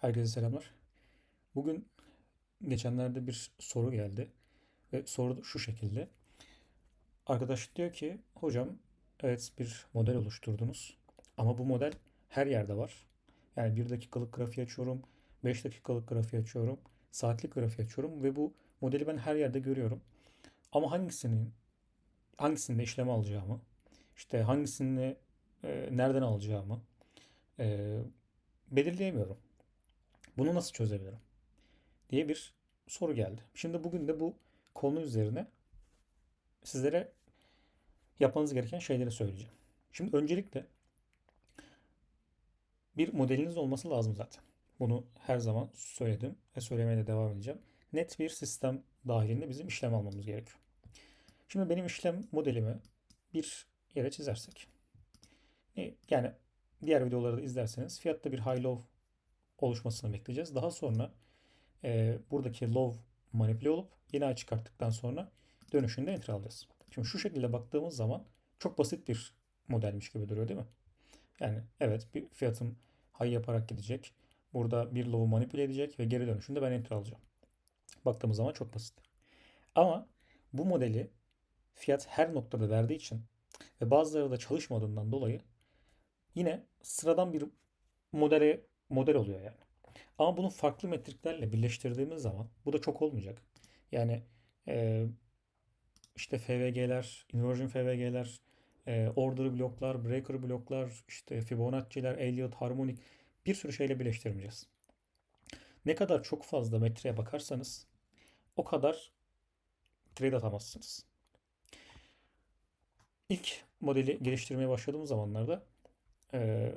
Herkese selamlar. Bugün geçenlerde bir soru geldi ve soru şu şekilde. Arkadaş diyor ki, hocam evet bir model oluşturdunuz ama bu model her yerde var. Yani bir dakikalık grafiği açıyorum, 5 dakikalık grafiği açıyorum, saatlik grafiği açıyorum ve bu modeli ben her yerde görüyorum. Ama hangisinin hangisinde işlem alacağımı, işte hangisini e, nereden alacağımı e, belirleyemiyorum. Bunu nasıl çözebilirim? diye bir soru geldi. Şimdi bugün de bu konu üzerine sizlere yapmanız gereken şeyleri söyleyeceğim. Şimdi öncelikle bir modeliniz olması lazım zaten. Bunu her zaman söyledim ve söylemeye de devam edeceğim. Net bir sistem dahilinde bizim işlem almamız gerekiyor. Şimdi benim işlem modelimi bir yere çizersek. Yani diğer videoları da izlerseniz fiyatta bir high low oluşmasını bekleyeceğiz. Daha sonra e, buradaki low manipüle olup yeni ay çıkarttıktan sonra dönüşünde enter alacağız. Şimdi şu şekilde baktığımız zaman çok basit bir modelmiş gibi duruyor değil mi? Yani evet bir fiyatım high yaparak gidecek. Burada bir low'u manipüle edecek ve geri dönüşünde ben enter alacağım. Baktığımız zaman çok basit. Ama bu modeli fiyat her noktada verdiği için ve bazıları da çalışmadığından dolayı yine sıradan bir modele model oluyor yani. Ama bunu farklı metriklerle birleştirdiğimiz zaman bu da çok olmayacak. Yani e, işte FVG'ler, inversion FVG'ler, e, order bloklar, breaker bloklar, işte Fibonacci'ler, Elliott, harmonik bir sürü şeyle birleştirmeyeceğiz. Ne kadar çok fazla metreye bakarsanız o kadar trade atamazsınız. İlk modeli geliştirmeye başladığım zamanlarda e,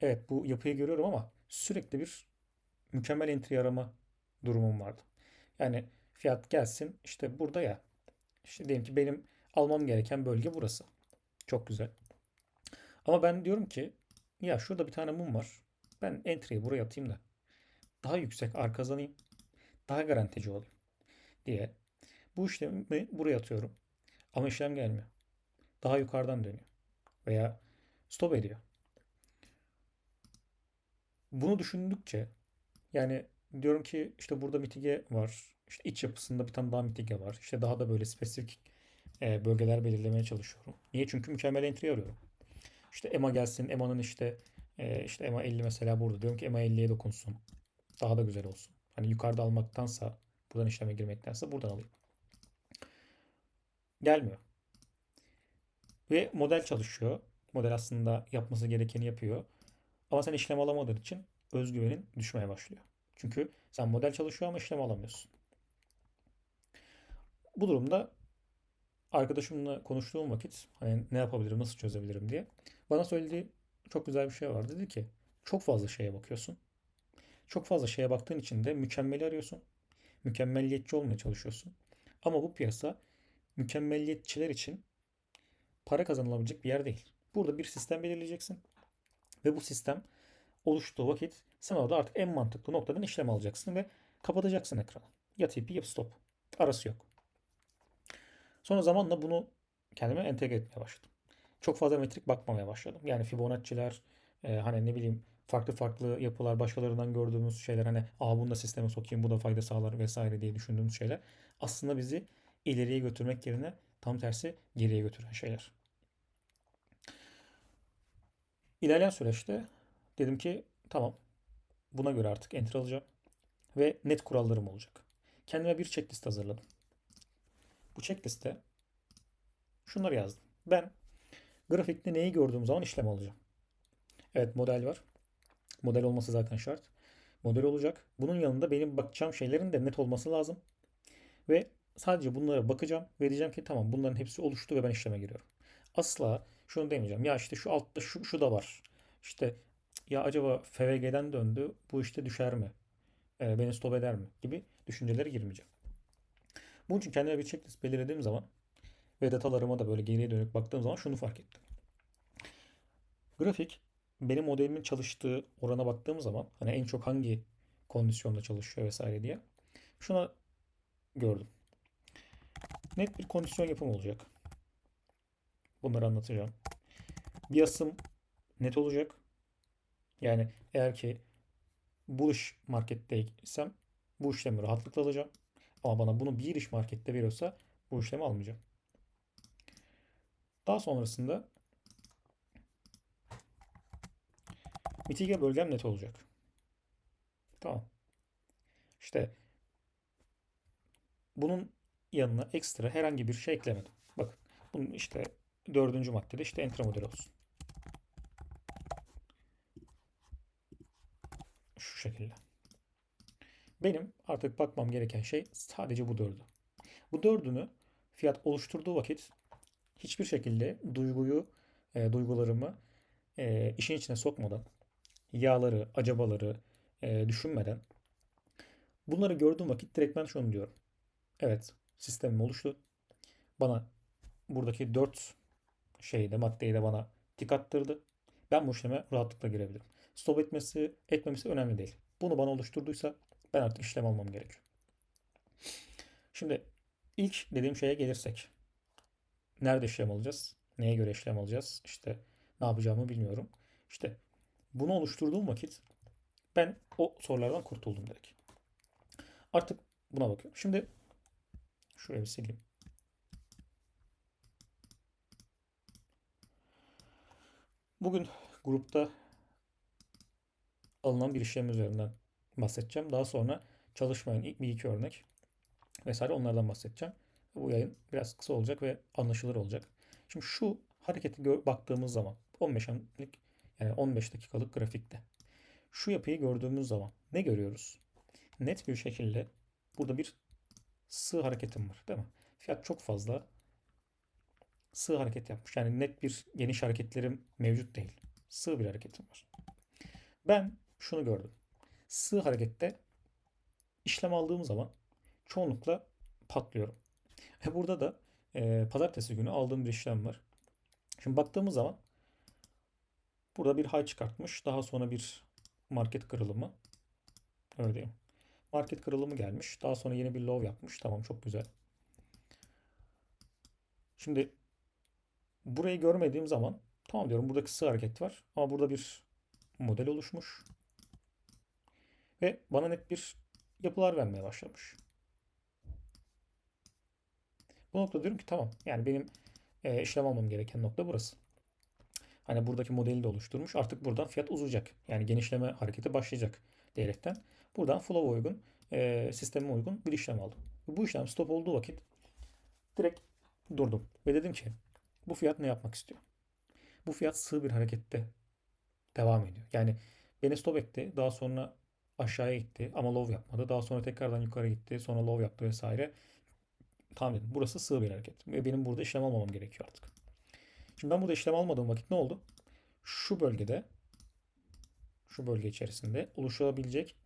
evet bu yapıyı görüyorum ama sürekli bir mükemmel entry arama durumum vardı. Yani fiyat gelsin işte burada ya. İşte diyelim ki benim almam gereken bölge burası. Çok güzel. Ama ben diyorum ki ya şurada bir tane mum var. Ben entry'yi buraya atayım da daha yüksek ar kazanayım. Daha garantici olayım diye bu işlemi buraya atıyorum. Ama işlem gelmiyor. Daha yukarıdan dönüyor. Veya stop ediyor. Bunu düşündükçe yani diyorum ki işte burada mitige var. İşte iç yapısında bir tane daha mitige var. İşte daha da böyle spesifik e, bölgeler belirlemeye çalışıyorum. Niye? Çünkü mükemmel entry arıyorum. İşte EMA gelsin. EMA'nın işte e, işte EMA 50 mesela burada. Diyorum ki EMA 50'ye dokunsun. Daha da güzel olsun. Hani yukarıda almaktansa buradan işleme girmektense buradan alayım. Gelmiyor. Ve model çalışıyor. Model aslında yapması gerekeni yapıyor. Ama sen işlem alamadığın için özgüvenin düşmeye başlıyor. Çünkü sen model çalışıyor ama işlem alamıyorsun. Bu durumda arkadaşımla konuştuğum vakit hani ne yapabilirim, nasıl çözebilirim diye bana söylediği çok güzel bir şey var. Dedi ki çok fazla şeye bakıyorsun. Çok fazla şeye baktığın için de mükemmeli arıyorsun. Mükemmelliyetçi olmaya çalışıyorsun. Ama bu piyasa mükemmelliyetçiler için para kazanılabilecek bir yer değil. Burada bir sistem belirleyeceksin. Ve bu sistem oluştuğu vakit sen orada artık en mantıklı noktadan işlem alacaksın ve kapatacaksın ekranı. Ya TP ya stop. Arası yok. Sonra zamanla bunu kendime entegre etmeye başladım. Çok fazla metrik bakmamaya başladım. Yani Fibonacci'ler, e, hani ne bileyim farklı farklı yapılar, başkalarından gördüğümüz şeyler hani aa bunu da sisteme sokayım, bu da fayda sağlar vesaire diye düşündüğümüz şeyler aslında bizi ileriye götürmek yerine tam tersi geriye götüren şeyler. İlerleyen süreçte dedim ki tamam buna göre artık enter alacağım ve net kurallarım olacak. Kendime bir checklist hazırladım. Bu checkliste şunları yazdım. Ben grafikte neyi gördüğüm zaman işlem alacağım. Evet model var. Model olması zaten şart. Model olacak. Bunun yanında benim bakacağım şeylerin de net olması lazım. Ve sadece bunlara bakacağım ve diyeceğim ki tamam bunların hepsi oluştu ve ben işleme giriyorum. Asla şunu demeyeceğim. Ya işte şu altta şu, şu da var. İşte ya acaba FVG'den döndü bu işte düşer mi? E, beni stop eder mi? Gibi düşüncelere girmeyeceğim. Bunun için kendime bir checklist belirlediğim zaman ve datalarıma da böyle geriye dönük baktığım zaman şunu fark ettim. Grafik benim modelimin çalıştığı orana baktığım zaman hani en çok hangi kondisyonda çalışıyor vesaire diye şuna gördüm. Net bir kondisyon yapım olacak. Bunları anlatacağım. Bir asım net olacak. Yani eğer ki bullish marketteysem bu işlemi rahatlıkla alacağım. Ama bana bunu bearish markette veriyorsa bu işlemi almayacağım. Daha sonrasında mitige bölgem net olacak. Tamam. İşte bunun yanına ekstra herhangi bir şey eklemedim. Bakın bunun işte dördüncü maddede işte entra model olsun. Şu şekilde. Benim artık bakmam gereken şey sadece bu dördü. Bu dördünü fiyat oluşturduğu vakit hiçbir şekilde duyguyu, e, duygularımı e, işin içine sokmadan, yağları, acabaları e, düşünmeden bunları gördüğüm vakit direkt ben şunu diyorum. Evet, sistemim oluştu. Bana buradaki dört şeyde maddeyi de bana tik attırdı. Ben bu işleme rahatlıkla girebilirim. Stop etmesi, etmemesi önemli değil. Bunu bana oluşturduysa ben artık işlem almam gerekiyor. Şimdi ilk dediğim şeye gelirsek. Nerede işlem alacağız? Neye göre işlem alacağız? İşte ne yapacağımı bilmiyorum. İşte bunu oluşturduğum vakit ben o sorulardan kurtuldum direkt. Artık buna bakıyorum. Şimdi şuraya bir sileyim. Bugün grupta alınan bir işlem üzerinden bahsedeceğim. Daha sonra çalışmayan ilk bir iki örnek vesaire onlardan bahsedeceğim. Bu yayın biraz kısa olacak ve anlaşılır olacak. Şimdi şu hareketi baktığımız zaman 15 anlık yani 15 dakikalık grafikte şu yapıyı gördüğümüz zaman ne görüyoruz? Net bir şekilde burada bir sığ hareketim var değil mi? Fiyat çok fazla sığ hareket yapmış. Yani net bir geniş hareketlerim mevcut değil. Sığ bir hareketim var. Ben şunu gördüm. Sığ harekette işlem aldığım zaman çoğunlukla patlıyorum. Ve burada da e, pazartesi günü aldığım bir işlem var. Şimdi baktığımız zaman burada bir high çıkartmış. Daha sonra bir market kırılımı. Öyle diyeyim. Market kırılımı gelmiş. Daha sonra yeni bir low yapmış. Tamam çok güzel. Şimdi burayı görmediğim zaman tamam diyorum buradaki sığ hareket var. Ama burada bir model oluşmuş. Ve bana net bir yapılar vermeye başlamış. Bu noktada diyorum ki tamam. Yani benim e, işlem almam gereken nokta burası. Hani buradaki modeli de oluşturmuş. Artık buradan fiyat uzayacak. Yani genişleme hareketi başlayacak diyerekten. Buradan flow uygun, e, sisteme uygun bir işlem aldım. Bu işlem stop olduğu vakit direkt durdum. Ve dedim ki bu fiyat ne yapmak istiyor? Bu fiyat sığ bir harekette devam ediyor. Yani beni stop etti. Daha sonra aşağıya gitti ama low yapmadı. Daha sonra tekrardan yukarı gitti. Sonra low yaptı vesaire. Tamam dedim. Burası sığ bir hareket. Ve benim burada işlem almamam gerekiyor artık. Şimdi ben burada işlem almadığım vakit ne oldu? Şu bölgede şu bölge içerisinde oluşabilecek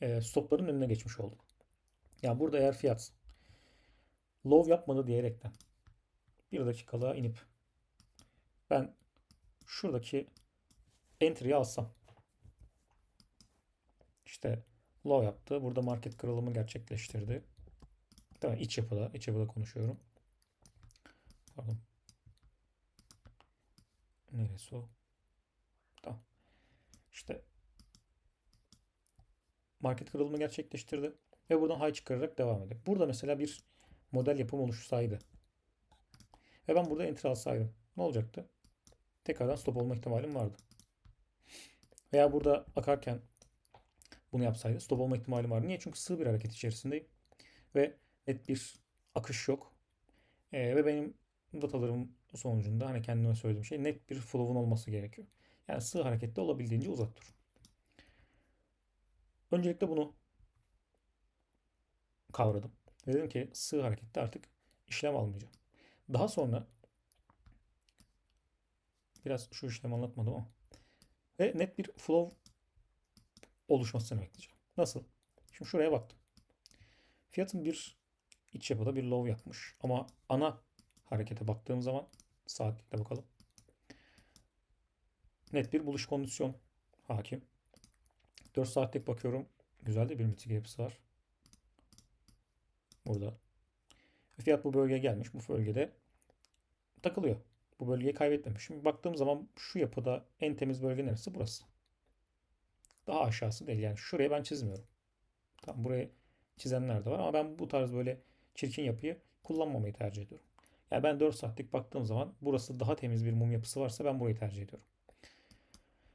e, stopların önüne geçmiş oldum. Yani burada eğer fiyat low yapmadı diyerekten bir dakikalığa inip ben şuradaki entry'yi alsam işte low yaptı. Burada market kırılımı gerçekleştirdi. Mi? İç yapıda, iç yapıda konuşuyorum. Pardon. Neresi o? Tamam. İşte market kırılımı gerçekleştirdi. Ve buradan high çıkararak devam ediyor. Burada mesela bir model yapım oluşsaydı. Ve ben burada enter alsaydım. Ne olacaktı? Tekrardan stop olma ihtimalim vardı. Veya burada akarken bunu yapsaydı stop olma ihtimalim var. Niye? Çünkü sığ bir hareket içerisindeyim. Ve net bir akış yok. Ee, ve benim datalarım sonucunda hani kendime söylediğim şey net bir flow'un olması gerekiyor. Yani sığ harekette olabildiğince uzak dur. Öncelikle bunu kavradım. Dedim ki sığ harekette artık işlem almayacağım. Daha sonra biraz şu işlemi anlatmadım ama ve net bir flow oluşmasını bekleyeceğim. Nasıl? Şimdi şuraya baktım. Fiyatın bir iç yapıda bir low yapmış. Ama ana harekete baktığım zaman saatlikte bakalım. Net bir buluş kondisyon hakim. 4 saatlik bakıyorum. Güzel de bir mitige yapısı var. Burada. Fiyat bu bölgeye gelmiş. Bu bölgede takılıyor. Bu bölgeyi kaybetmemiş. Şimdi baktığım zaman şu yapıda en temiz bölge neresi? Burası. Daha aşağısı değil. Yani şuraya ben çizmiyorum. Tamam buraya çizenler de var ama ben bu tarz böyle çirkin yapıyı kullanmamayı tercih ediyorum. Yani ben 4 saatlik baktığım zaman burası daha temiz bir mum yapısı varsa ben burayı tercih ediyorum.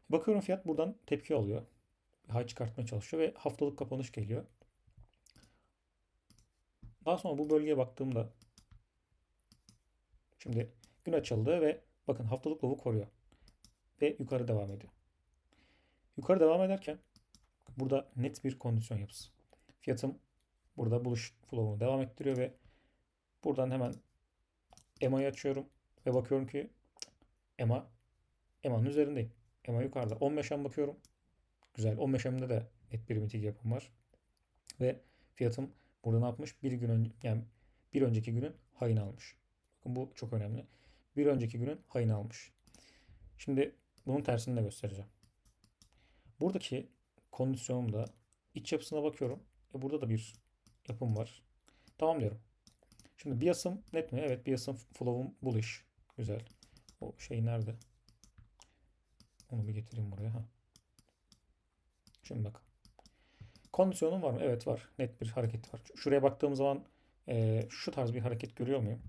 Bakıyorum fiyat buradan tepki alıyor. Hay çıkartmaya çalışıyor ve haftalık kapanış geliyor. Daha sonra bu bölgeye baktığımda şimdi gün açıldı ve bakın haftalık lovu koruyor. Ve yukarı devam ediyor. Yukarı devam ederken burada net bir kondisyon yapısı. Fiyatım burada buluş flow'unu devam ettiriyor ve buradan hemen EMA'yı açıyorum ve bakıyorum ki EMA EMA'nın üzerindeyim. EMA yukarıda. 15'e bakıyorum. Güzel. 15'emde de net bir miting yapım var. Ve fiyatım burada ne yapmış? Bir gün önce yani bir önceki günün hayını almış. Bakın bu çok önemli. Bir önceki günün hayını almış. Şimdi bunun tersini de göstereceğim. Buradaki kondisyonumda iç yapısına bakıyorum. E burada da bir yapım var. Tamam diyorum. Şimdi biasım net mi? Evet biasım flow'um bullish. Güzel. O şey nerede? Onu bir getireyim buraya. Ha. Şimdi bak. Kondisyonum var mı? Evet var. Net bir hareket var. Şuraya baktığım zaman e, şu tarz bir hareket görüyor muyum?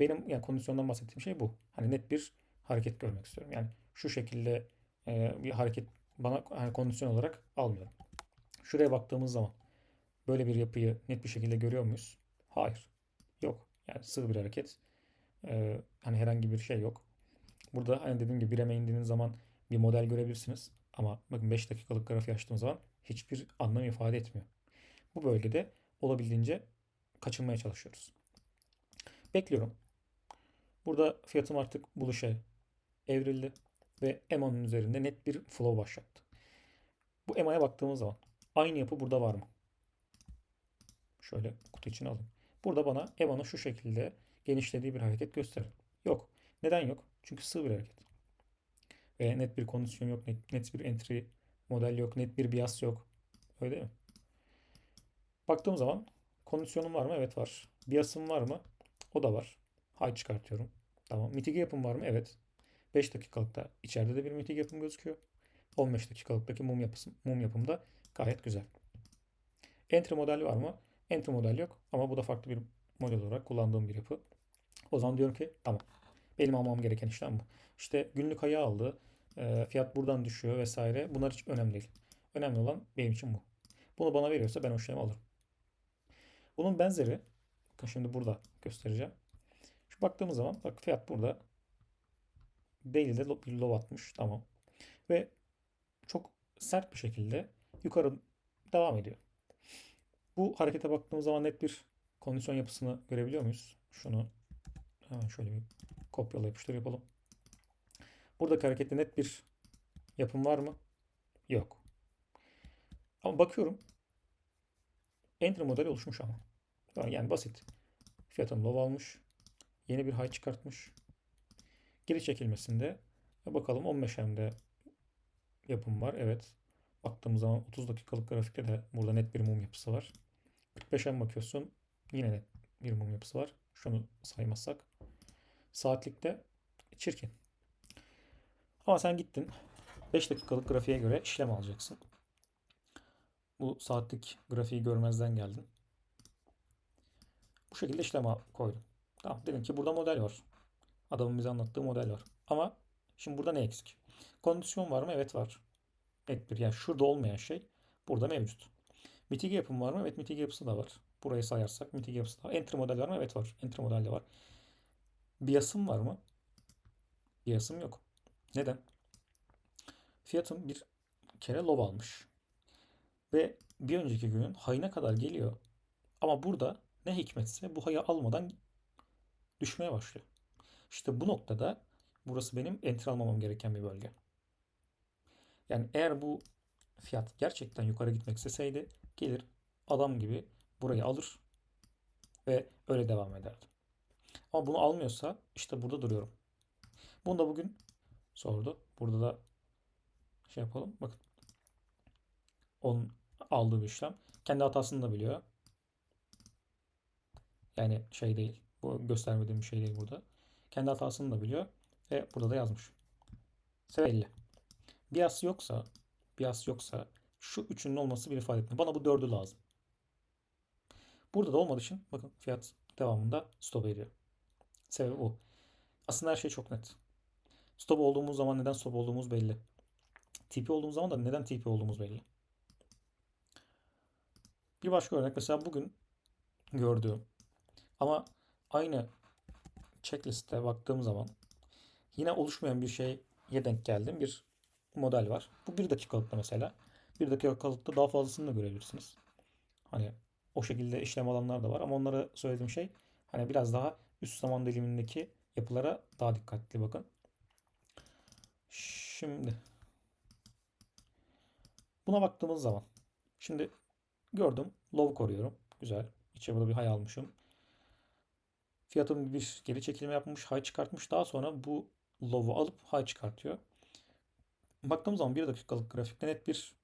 Benim yani kondisyondan bahsettiğim şey bu. Hani net bir hareket görmek istiyorum. Yani şu şekilde e, bir hareket bana hani kondisyon olarak almıyorum. Şuraya baktığımız zaman böyle bir yapıyı net bir şekilde görüyor muyuz? Hayır. Yok. Yani sığ bir hareket. E, hani herhangi bir şey yok. Burada hani dediğim gibi 1'e indiğiniz zaman bir model görebilirsiniz. Ama bakın 5 dakikalık grafiği açtığım zaman hiçbir anlam ifade etmiyor. Bu bölgede olabildiğince kaçınmaya çalışıyoruz. Bekliyorum. Burada fiyatım artık buluşa evrildi ve EMA'nın üzerinde net bir flow başlattı. Bu EMA'ya baktığımız zaman aynı yapı burada var mı? Şöyle kutu içine alayım. Burada bana EMA'nın şu şekilde genişlediği bir hareket gösterin. Yok. Neden yok? Çünkü sığ bir hareket. Ve net bir kondisyon yok, net, net bir entry model yok, net bir bias yok. Öyle değil mi? Baktığım zaman kondisyonum var mı? Evet var. Biasım var mı? O da var. High çıkartıyorum. Tamam. Mitige yapım var mı? Evet. 5 dakikalıkta içeride de bir mitige yapım gözüküyor. 15 dakikalıktaki mum yapısı, mum yapım da gayet güzel. Entry model var mı? Entry model yok ama bu da farklı bir model olarak kullandığım bir yapı. O zaman diyorum ki tamam. Benim almam gereken işlem bu. İşte günlük ayı aldı. E, fiyat buradan düşüyor vesaire. Bunlar hiç önemli değil. Önemli olan benim için bu. Bunu bana veriyorsa ben o işlemi alırım. Bunun benzeri şimdi burada göstereceğim. Şu baktığımız zaman bak fiyat burada Daily'de low atmış. Tamam. Ve çok sert bir şekilde yukarı devam ediyor. Bu harekete baktığımız zaman net bir kondisyon yapısını görebiliyor muyuz? Şunu hemen şöyle bir kopyala yapıştır yapalım. Buradaki harekette net bir yapım var mı? Yok. Ama bakıyorum. Entry modeli oluşmuş ama. Yani basit. Fiyatını low almış. Yeni bir high çıkartmış. Geri çekilmesinde bakalım 15 M'de yapım var. Evet. Baktığımız zaman 30 dakikalık grafikte de burada net bir mum yapısı var. 45 M bakıyorsun. Yine net bir mum yapısı var. Şunu saymazsak. Saatlikte çirkin. Ama sen gittin 5 dakikalık grafiğe göre işlem alacaksın. Bu saatlik grafiği görmezden geldin. Bu şekilde işlem koydum. Tamam dedim ki burada model var. Adamın bize anlattığı model var. Ama şimdi burada ne eksik? Kondisyon var mı? Evet var. Net bir yani şurada olmayan şey burada mevcut. Mitige yapım var mı? Evet mitige yapısı da var. Burayı sayarsak mitige yapısı da var. Entry model var mı? Evet var. Entry model de var. Biasım var mı? Biasım yok. Neden? Fiyatım bir kere low almış. Ve bir önceki günün hayına kadar geliyor. Ama burada ne hikmetse bu hayı almadan düşmeye başlıyor. İşte bu noktada burası benim entry almamam gereken bir bölge. Yani eğer bu fiyat gerçekten yukarı gitmek isteseydi gelir adam gibi burayı alır ve öyle devam ederdim. Ama bunu almıyorsa işte burada duruyorum. Bunu da bugün sordu. Burada da şey yapalım. Bakın. Onun aldığı bir işlem. Kendi hatasını da biliyor. Yani şey değil. Bu göstermediğim bir şey değil burada. Kendi hatasını da biliyor. Ve burada da yazmış. Belli. Bias yoksa, bias yoksa şu üçünün olması bir ifade etmiyor. Bana bu dördü lazım. Burada da olmadığı için bakın fiyat devamında stop ediyor. Sebebi bu. Aslında her şey çok net. Stop olduğumuz zaman neden stop olduğumuz belli. TP olduğumuz zaman da neden TP olduğumuz belli. Bir başka örnek mesela bugün gördüğüm ama aynı checklist'e baktığım zaman yine oluşmayan bir şeye denk geldiğim bir model var. Bu bir dakikalıkta mesela. Bir dakikalıkta daha fazlasını da görebilirsiniz. Hani o şekilde işlem alanlar da var ama onlara söylediğim şey hani biraz daha üst zaman dilimindeki yapılara daha dikkatli bakın. Şimdi buna baktığımız zaman şimdi gördüm low koruyorum. Güzel. İçe burada bir high almışım. Fiyatım bir geri çekilme yapmış, high çıkartmış. Daha sonra bu low'u alıp high çıkartıyor. Baktığım zaman bir dakikalık grafikte net bir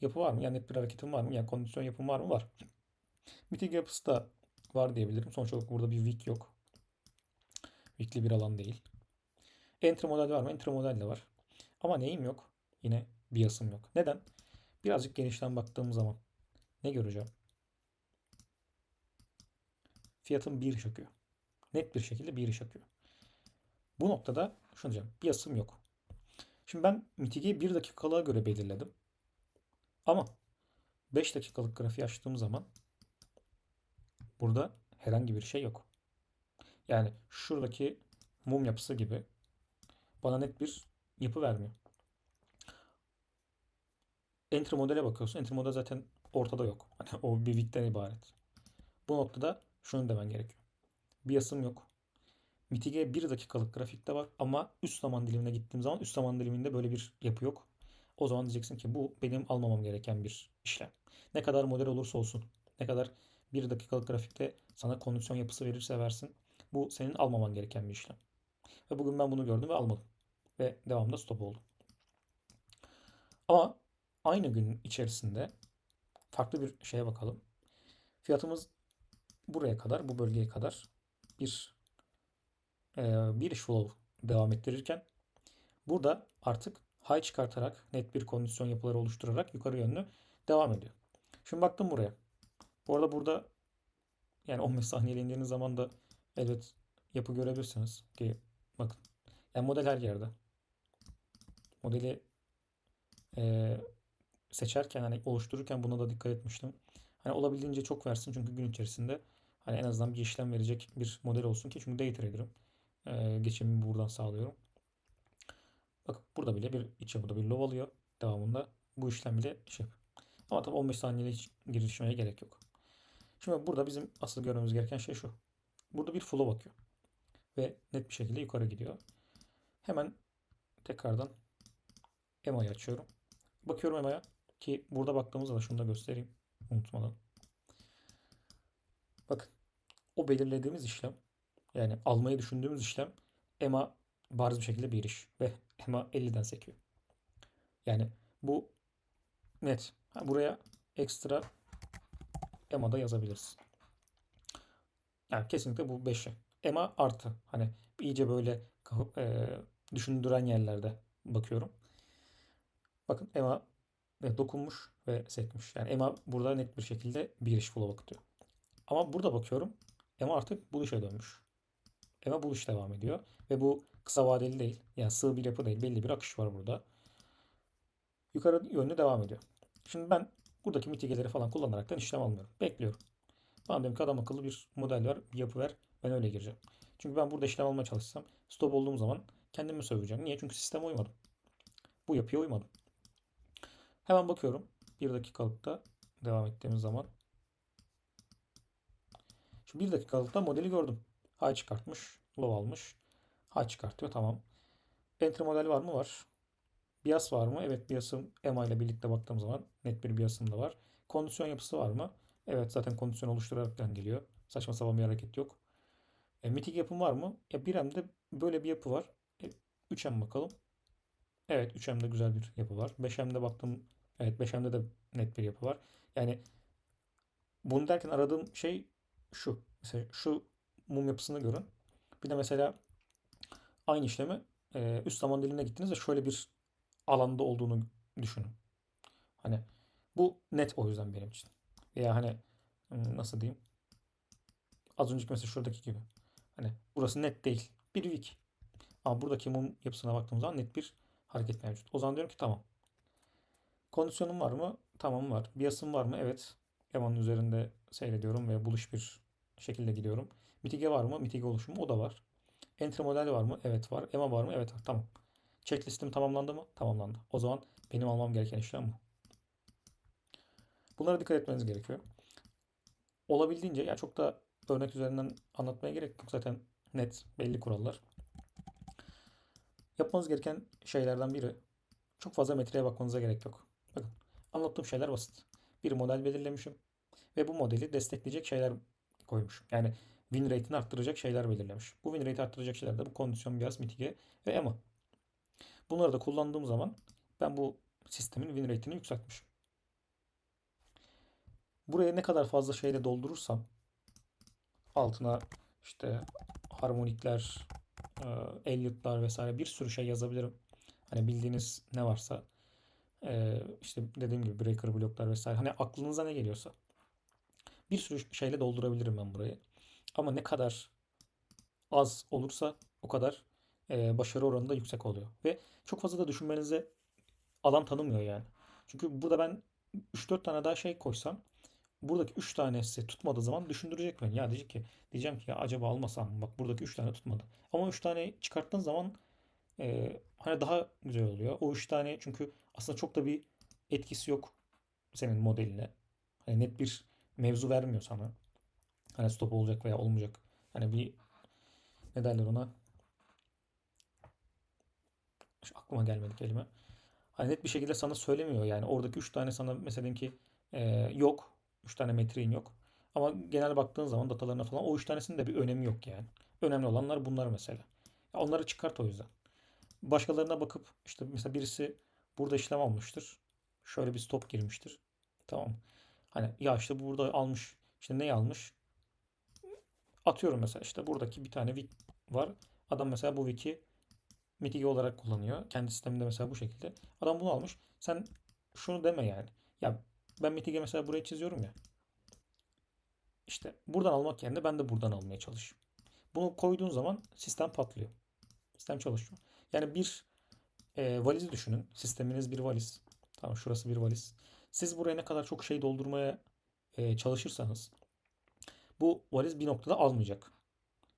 yapı var mı? Yani net bir hareketim var mı? Yani kondisyon yapım var mı? Var. Miting yapısı da var diyebilirim. Sonuç olarak burada bir wick yok. Wick'li bir alan değil. Entry model var mı? Entry model de var. Ama neyim yok? Yine bias'ım yok. Neden? Birazcık genişten baktığım zaman ne göreceğim? Fiyatım bir iş akıyor. Net bir şekilde bir iş akıyor. Bu noktada şunu diyeceğim. Bias'ım yok. Şimdi ben mitigeyi 1 dakikalığa göre belirledim. Ama 5 dakikalık grafiği açtığım zaman burada herhangi bir şey yok. Yani şuradaki mum yapısı gibi bana net bir yapı vermiyor. Entry modele bakıyorsun. Entry model zaten ortada yok. Hani o bir wick'ten ibaret. Bu noktada şunu demen gerekiyor. Bias'ım yok. Mitige 1 dakikalık grafikte var ama üst zaman dilimine gittiğim zaman üst zaman diliminde böyle bir yapı yok. O zaman diyeceksin ki bu benim almamam gereken bir işlem. Ne kadar model olursa olsun, ne kadar 1 dakikalık grafikte sana kondisyon yapısı verirse versin. Bu senin almaman gereken bir işlem. Ve bugün ben bunu gördüm ve almadım. Ve devamında stop oldu. Ama aynı gün içerisinde farklı bir şeye bakalım. Fiyatımız buraya kadar, bu bölgeye kadar bir e, bir flow devam ettirirken burada artık high çıkartarak net bir kondisyon yapıları oluşturarak yukarı yönlü devam ediyor. Şimdi baktım buraya. Bu arada burada yani 15 saniyeli indiğiniz zaman da elbet yapı görebilirsiniz ki bakın. Yani model her yerde. Modeli e, seçerken hani oluştururken buna da dikkat etmiştim. Hani olabildiğince çok versin çünkü gün içerisinde hani en azından bir işlem verecek bir model olsun ki çünkü day trader'ım. E, geçimimi buradan sağlıyorum. Bak burada bile bir içe burada bir low alıyor. Devamında bu işlem bile şey. Ama tabii 15 saniyede hiç girişmeye gerek yok. Şimdi burada bizim asıl görmemiz gereken şey şu. Burada bir flow bakıyor. Ve net bir şekilde yukarı gidiyor. Hemen tekrardan EMA'yı açıyorum. Bakıyorum EMA'ya ki burada baktığımızda da şunu da göstereyim unutmadan. Bakın o belirlediğimiz işlem yani almayı düşündüğümüz işlem EMA bariz bir şekilde bir iş ve EMA 50'den sekiyor. Yani bu net. Ha, buraya ekstra EMA'da yazabiliriz. Yani kesinlikle bu 5'e. EMA artı. Hani iyice böyle e, düşündüren yerlerde bakıyorum. Bakın EMA dokunmuş ve sekmiş. Yani EMA burada net bir şekilde bir iş flow akıtıyor. Ama burada bakıyorum EMA artık buluşa dönmüş. EMA buluş devam ediyor. Ve bu kısa vadeli değil. Yani sığ bir yapı değil. Belli bir akış var burada. Yukarı yönlü devam ediyor. Şimdi ben buradaki mitigeleri falan kullanarak işlem almıyorum. Bekliyorum. Bana diyorum ki adam akıllı bir model var, bir yapı ver. Ben öyle gireceğim. Çünkü ben burada işlem almaya çalışsam stop olduğum zaman kendimi söveceğim. Niye? Çünkü sisteme uymadım. Bu yapıya uymadım. Hemen bakıyorum. Bir dakikalıkta devam ettiğimiz zaman. Şimdi bir dakikalıkta modeli gördüm. High çıkartmış. Low almış. High çıkartıyor. Tamam. Entry model var mı? Var. Bias var mı? Evet biasım EMA ile birlikte baktığım zaman net bir biasım da var. Kondisyon yapısı var mı? Evet zaten kondisyon oluşturarak geliyor. Saçma sapan bir hareket yok. E, mitik yapım var mı? Ya 1M'de böyle bir yapı var. E, 3M bakalım. Evet 3M'de güzel bir yapı var. 5M'de baktım. Evet 5M'de de net bir yapı var. Yani bunu derken aradığım şey şu. Mesela şu mum yapısını görün. Bir de mesela aynı işlemi e, üst zaman dilimine gittiniz ve şöyle bir alanda olduğunu düşünün. Hani bu net o yüzden benim için. Veya hani hmm, nasıl diyeyim? Az önceki mesela şuradaki gibi. Hani burası net değil. Bir wiki. Ama buradaki mum yapısına baktığımız zaman net bir hareket mevcut. O zaman diyorum ki tamam. Kondisyonum var mı? Tamam var. Bias'ım var mı? Evet. Emanın üzerinde seyrediyorum ve buluş bir şekilde gidiyorum. Mitige var mı? Mitige oluşumu o da var. Entry model var mı? Evet var. EMA var mı? Evet var. Tamam. Checklistim tamamlandı mı? Tamamlandı. O zaman benim almam gereken işlem bu. Bunlara dikkat etmeniz gerekiyor. Olabildiğince ya çok da örnek üzerinden anlatmaya gerek yok. Zaten net belli kurallar. Yapmanız gereken şeylerden biri çok fazla metreye bakmanıza gerek yok. Bakın anlattığım şeyler basit. Bir model belirlemişim ve bu modeli destekleyecek şeyler koymuşum. Yani win rate'ini arttıracak şeyler belirlemiş. Bu win rate'i arttıracak şeyler de bu kondisyon, bias, mitige ve EMA. Bunları da kullandığım zaman ben bu sistemin win rate'ini yükseltmişim. Buraya ne kadar fazla şeyle doldurursam altına işte harmonikler, e, Elliot'lar vesaire bir sürü şey yazabilirim. Hani bildiğiniz ne varsa e, işte dediğim gibi breaker bloklar vesaire. Hani aklınıza ne geliyorsa bir sürü şeyle doldurabilirim ben burayı. Ama ne kadar az olursa o kadar e, başarı oranı da yüksek oluyor. Ve çok fazla da düşünmenize alan tanımıyor yani. Çünkü burada ben 3-4 tane daha şey koysam buradaki 3 tanesi tutmadığı zaman düşündürecek beni. Ya diyecek ki diyeceğim ki ya acaba almasam? Bak buradaki 3 tane tutmadı. Ama 3 tane çıkarttığın zaman e, hani daha güzel oluyor. O 3 tane çünkü aslında çok da bir etkisi yok senin modeline. Hani net bir mevzu vermiyor sana. Hani stop olacak veya olmayacak. Hani bir ne derler ona? Şu aklıma gelmedi kelime. Hani net bir şekilde sana söylemiyor yani. Oradaki 3 tane sana mesela ki e, yok. 3 tane metriğin yok. Ama genel baktığın zaman datalarına falan o 3 tanesinin de bir önemi yok yani. Önemli olanlar bunlar mesela. Onları çıkart o yüzden. Başkalarına bakıp işte mesela birisi burada işlem almıştır. Şöyle bir stop girmiştir. Tamam. Hani ya işte burada almış. İşte neyi almış? Atıyorum mesela işte buradaki bir tane wiki var. Adam mesela bu wiki mitige olarak kullanıyor. Kendi sisteminde mesela bu şekilde. Adam bunu almış. Sen şunu deme yani. Ya ben mitige mesela buraya çiziyorum ya. İşte buradan almak yerine ben de buradan almaya çalışıyorum. Bunu koyduğun zaman sistem patlıyor. Sistem çalışıyor. Yani bir e, valizi düşünün. Sisteminiz bir valiz. Tamam şurası bir valiz. Siz buraya ne kadar çok şey doldurmaya e, çalışırsanız bu valiz bir noktada almayacak.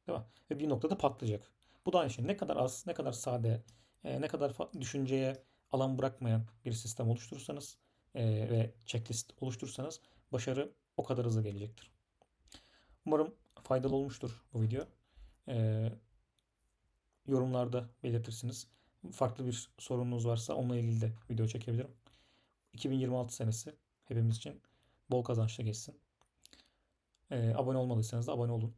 Değil mi? Ve bir noktada patlayacak. Bu da aynı şey. Ne kadar az, ne kadar sade, e, ne kadar düşünceye alan bırakmayan bir sistem oluşturursanız e, ve checklist oluşturursanız başarı o kadar hızlı gelecektir. Umarım faydalı olmuştur bu video. E, yorumlarda belirtirsiniz. Farklı bir sorununuz varsa onunla ilgili de video çekebilirim. 2026 senesi hepimiz için bol kazançlı geçsin. Ee, abone olmadıysanız da abone olun.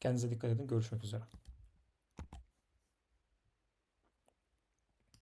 Kendinize dikkat edin. Görüşmek üzere.